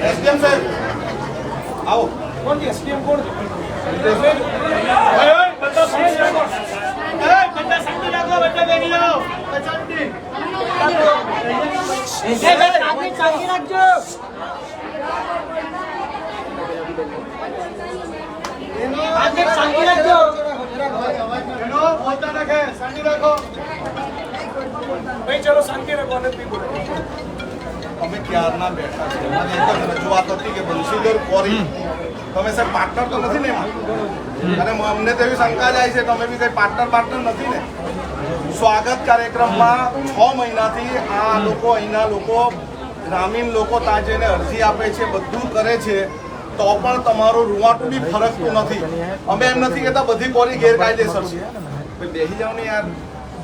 SDM સાહેબ આવો કોણ છે એસડીએમ કોણ છે એનો પોતા રાખે શાંતિ રાખો ભાઈ ચલો શાંતિ રાખો અને બી બોલો અમે ક્યારના બેઠા છે? અમારી એક જ રજૂઆત હતી કે બંશીધર કોરી. તમે સાહેબ પાર્ટનર તો નથી ને એમાં? અને અમને તો એવી શંકા જાય છે તમે બી કઈ પાર્ટનર પાર્ટનર નથી ને? સ્વાગત કાર્યક્રમમાં છ મહિનાથી આ લોકો અહીંના લોકો ગ્રામીણ લોકો ત્યાં જઈને અરજી આપે છે બધું કરે છે. તો પણ તમારું રૂવાટું બી ફરકતું નથી. અમે એમ નથી કહેતા બધી કોરી ગેરકાયદેસર છે. બેસી જાઓ ને યાર.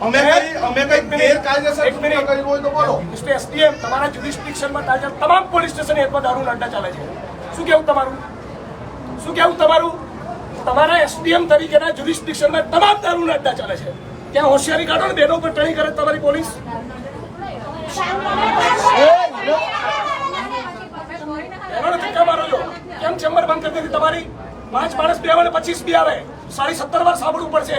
અમે કઈ અમે કઈ ગેરકાયદેસર કર્યું હોય તો બોલો. મિસ્ટર એસડીએમ તમારા જ્યુરિસ્ડિક્શનમાં તાજા તમામ પોલીસ સ્ટેશન હેઠમાં દારૂ અડ્ડા ચાલે છે. શું કેવું તમારું? શું કેવું તમારું? તમારા એસડીએમ તરીકેના જ્યુરિસ્ડિક્શનમાં તમામ દારૂ અડ્ડા ચાલે છે. ત્યાં હોશિયારી કાઢો ને બેનો પર ટણી કરે તમારી પોલીસ. કેમ ચેમ્બર બંધ કરી દીધી? તમારી પાંચ માણસ બે આવે ને પચીસ બી આવે. સાડી સત્તર વાર સાંભળવું પડશે.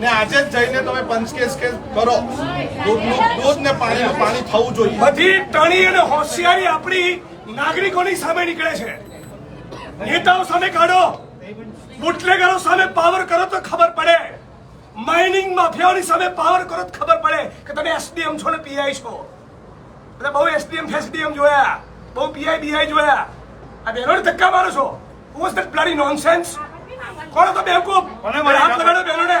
ને આજે જ જઈને તમે પંચકેસ કેસ કરો. દૂધનું દૂધ ને પાણીનું પાણી થવું જોઈએ. બધી ટણી અને હોશિયારી આપણી નાગરિકોની સામે નીકળે છે. નેતાઓ સામે કાઢો. બુટલેગરો સામે પાવર કરો તો ખબર પડે. માઇનિંગ માફિયાઓની સામે પાવર કરો તો ખબર પડે કે તમે એસડીએમ છો ને પીઆઈ છો. એટલે બહુ એસડીએમ ફેસડીએમ જોયા. બહુ પીઆઈ બીઆઈ જોયા. આ બહેનોને ધક્કા મારો છો. વોઝ ધેટ બ્લડી નોનસેન્સ કોણ હતો બેવકૂફ મને મારી હાથ લગાડો બહેનોને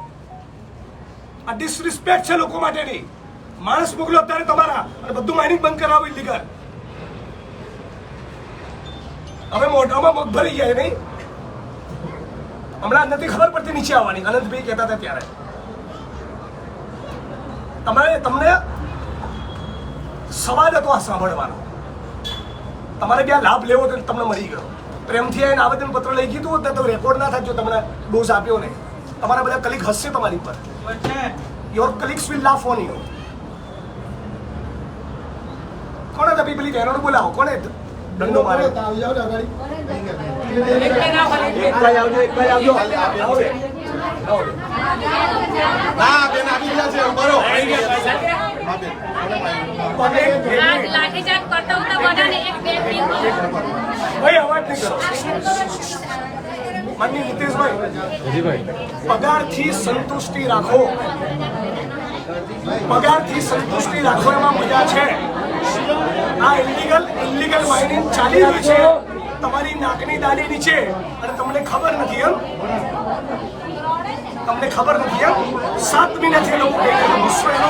આ ડિસરિસ્પેક્ટ છે લોકો માટેની. માણસ મોકલો અત્યારે તમારા. અને બધું માઇનિંગ બંધ કરાવો ઇલીગલ હવે મોઢામાં મગ ભરી જાય નહીં? હમણાં નથી ખબર પડતી નીચે આવવાની. અનંતભાઈ કહેતા હતા ત્યારે. તમારે તમને સવાલ હતો આ સાંભળવાનો. તમારે ત્યાં લાભ લેવો તો તમને મળી ગયો. પ્રેમથી આવીને આવેદન પત્ર લઈ ગયું હતું તો રેકોર્ડ ના થાય જો તમને ડોઝ આપ્યો ને. તમારા બધા કલીક હસશે તમારી પર your colleagues will laugh on you. કોણે તપી પેલી બહેનોને બોલાવો? કોણે દંડો મારે. લાઠીચાર્જ કરતા હતા એક બે મિનિટ ભાઈ અવાજ નહીં કરો માનની નીતિશભાઈ પગારથી સંતુષ્ટિ રાખો. પગારથી સંતુષ્ટિ રાખો એમાં મજા છે. આ ઇલીગલ ઇલીગલ માઇનિંગ ચાલી રહ્યું છે. તમારી નાકની દાડી નીચે. અને તમને ખબર નથી એમ? તમને ખબર નથી એમ? સાત મહિનાથી લોકો ગુસ્સો એનો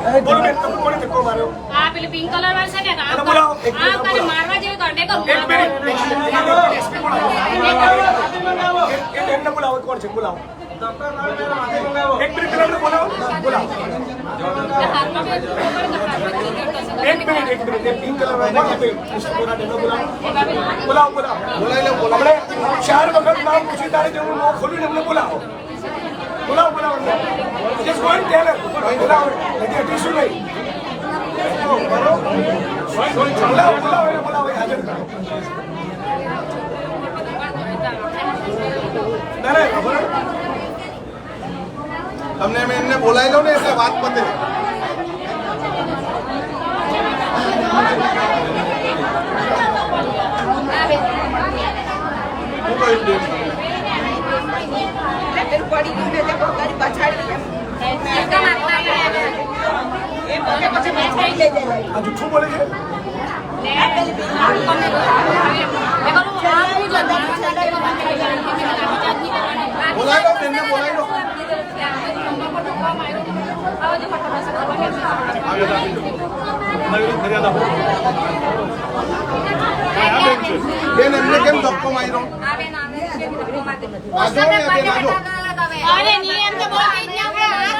બોલો બેન તમે કોને ધક્કો માર્યો આ પેલું પિંક કલર વાળું છે ને આ બોલાવો, આ બોલાવો. મારવા જેવું કર. દેખો એક મિનિટ એ બેનને બોલાવો કોણ છે? બોલાવો. એક મિનિટ પેલા બોલાવો. બોલાવો. એક મિનિટ એક મિનિટ પિંક કલર વાળો કોણ છે મિસ્ટર બોલા બેનને બોલાવો બોલાવો. બોલાવો બોલાવી. લો બોલાવી હમણે ચાર વખત નામ પૂછી તારે જેવું મોં ખોલ્યું એમને બોલાવો. બોલાવો બોલાવો. હટીશું નહીં બોલાવો બોલાવો એને બોલાવો હાજર કરો ના ના ખબર તમને મેં એમને બોલાવી દઉં ને એટલે વાત પતે. પડી ગયું ને તે પોતાની પછાડી એમ. એકદમ આટલા આગળ એ પોતે પછી પછાડી લઈ જાય આ જુઠ્ઠું બોલે છે? બોલાવી દો બેનને બોલાવી દો. બેન એમને કેમ ધક્કો માર્યો? અરે નિયમ તો બહુ કઈ જ લો ને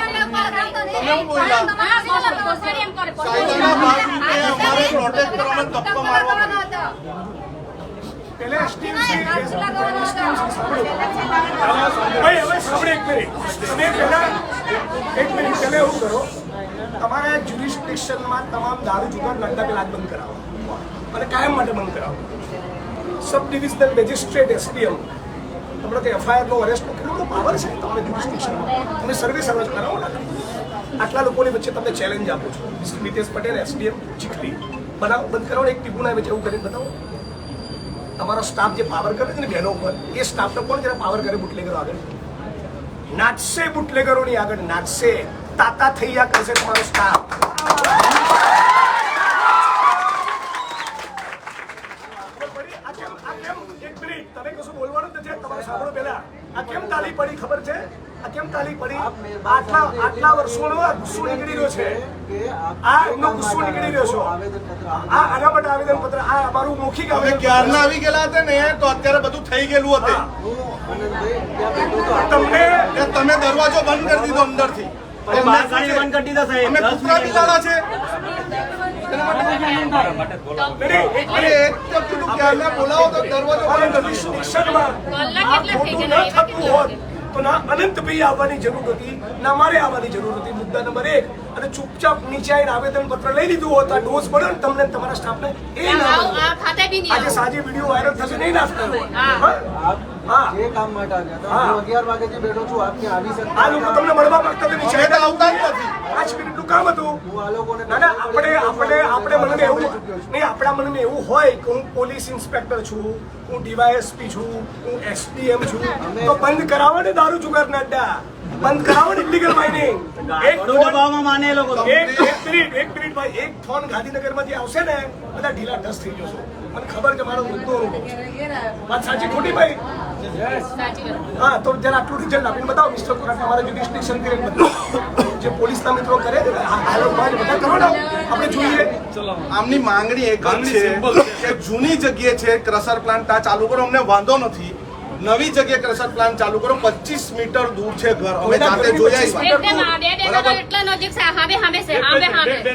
તમે બોલ્યા કાયદાના ભાગરૂપે અમારે પ્રોટેક્ટ કરવાનો ધક્કો મારવો પડે પેલે સ્ટીમ સી ભાઈ, હવે સાંભળો એક મિનિટ. તમે એક મિનિટ પહેલા એવું કરો. તમારા જ્યુરિસ્ડિક્શનમાં તમામ દારૂ, જુગાર બંધ કરાવો. અને કાયમ માટે બંધ કરાવો. સબ ડિવિઝનલ મેજિસ્ટ્રેટ એસડીએમ તમને તે એફઆઈઆરનો અરેસ્ટનો કેટલો બધો પાવર છે તમને જ્યુરિસ્ડિક્શનમાં તમે સર્વે સર્વે કરાવો ને. આટલા લોકોની વચ્ચે તમને ચેલેન્જ આપું છું. Mister Nitesh Patel, SDM Chikhli. બનાવો, બંધ કરો, એક ટીપુના છે એવું કરીને બતાવો. તમારો સ્ટાફ જે પાવર કરે છે ને બહેનો ઉપર, એ સ્ટાફનો કોણ જરા પાવર કરે બુટલેગરો આગળ? નાચશે બુટલેગરોની આગળ, નાચશે. તાતા થઈ ગયા કરશે તમારો સ્ટાફ આ કેમ- આ કેમ? એક મિનિટ, તમે કશું બોલવાનું જ નથી. તમારે સાંભળો પહેલા. આ કેમ તાળી પડી ખબર છે? આ કેમ તાળી પડી? આટલા આટલા વર્ષોનો ગુસ્સો નીકળી રહ્યો છે. આ એમનો ગુસ્સો નીકળી રહ્યો છે. આ આના માટે આવેદન પત્ર આ અમારું મૌખિક અમે આવેદન ક્યારના આવી ગયેલા હતા ને તો અત્યારે બધું થઈ ગયેલું હતું. તમને તમે દરવાજો બંધ કરી દીધો અંદરથી. બંધ કરી દીધા સાહેબ. અમે કૂતરા બિલાડા છે અરે એક તો કીધું ક્યારના બોલાવો. તો દરવાજો બંધ કરી દીધો શિક્ષણમાં કલાક આ કેટલા થઈ ખોટું ગયા? ન થતું હોત તો ના અનંતભાઈ આવવાની જરૂર હતી ના મારે આવવાની જરૂર હતી. મુદ્દા નંબર એક અને ચૂપચાપ નીચે આવીને આવેદન પત્ર લઈ લીધું હોત આ ડોઝ મળ્યો તમને તમારા સ્ટાફને એ ના આજે. સાંજે વીડિયો વાયરલ થશે નહીં ના થયો હા. જે કામ માટે આવ્યા હા. વાગ્યાથી બેઠો છું આપ આવી શકતા આ લોકો તમને મળવા માંગતા હતા નીચે અમે તો આવતા જ નથી પાંચ મિનિટનું કામ હતું? હું ના ના આપણે આપણે આપણે મનમાં એવું નહીં આપણા મનમાં એવું હોય કે હું પોલીસ ઇન્સ્પેક્ટર છું હું ડીવાયએસપી છું હું એસડીએમ છું તો બંધ કરાવો ને દારૂ જુગાર નડ્ડા બંધ કરાવો ને ઇલીગલ માઇનિંગ એક દબાવમાં માને એ લોકો એક એક મિનિટ એક મિનિટ ભાઈ એક ફોન ગાંધીનગરમાંથી આવશે ને બધા ઢીલા ઢસ થઈ જશો. મને ખબર કે મારો મુદ્દો વાત સાચી ખોટી ભાઈ? હા તો જરા આટલું રિઝલ્ટ આપીને બતાવો મિસ્ટર કોરાટ અમારા જ્યુડિસ્ટિક્શન કરીને બતાવો જે પોલીસના મિત્રો કરે છે ને, આ- આ લોકો બધા કરો આપણે જોઈએ આમની માંગણી એક જ છે કે જૂની જગ્યાએ છે ક્રશર પ્લાન્ટ આ ચાલુ કરો અમને વાંધો નથી. નવી જગ્યાએ ક્રશર પ્લાન્ટ ચાલુ કરો 25 મીટર દૂર છે ઘર. અમે જાતે હામે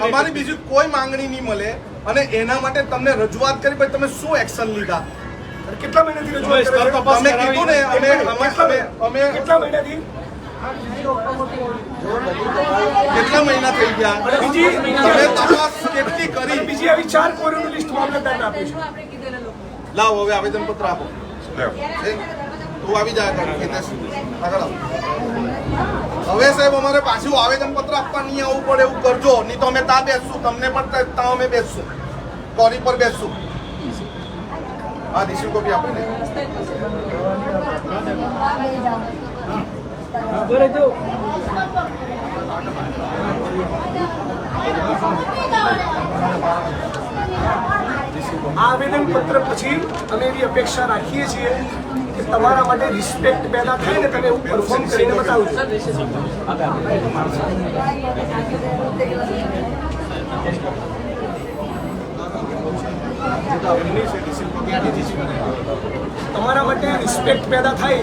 અમારી બીજી કોઈ માંગણી નહીં મળે. અને એના માટે તમને રજૂઆત કરી પછી તમે શું એક્શન લીધા? કેટલા મહિનાથી રજૂઆત કરે તમે કીધું ને અમે અમે અમે અમે કેટલા મહિનાથી? કેટલા મહિના થઈ ગયા? બીજી તમે તપાસ કેટલી કરી? બીજી આવી ચાર કોરીનું લિસ્ટ મામલતદારને આપ્યું છે લાવો હવે આવેદન પત્ર આપો તું આવી જા આગળ હિતેશ. આગળ આવ. હવે સાહેબ અમારે પાછું આવેદન પત્ર આપવા નહીં આવવું પડે એવું કરજો. નહીં તો અમે ત્યાં બેસશું. તમને પણ ત્યાં- ત્યાં અમે બેસશું. કોરી પર બેસશું. હા રિસીવ કોપી આપો ને આ આવેદન પત્ર પછી અમે એવી અપેક્ષા રાખીએ છીએ કે તમારા માટે રિસ્પેક્ટ પેદા થાય ને તમે એવું પરફોર્મ કરીને બતાવજો એમની છે ડિસિપ્લિન તમારા માટે રિસ્પેક્ટ પેદા થાય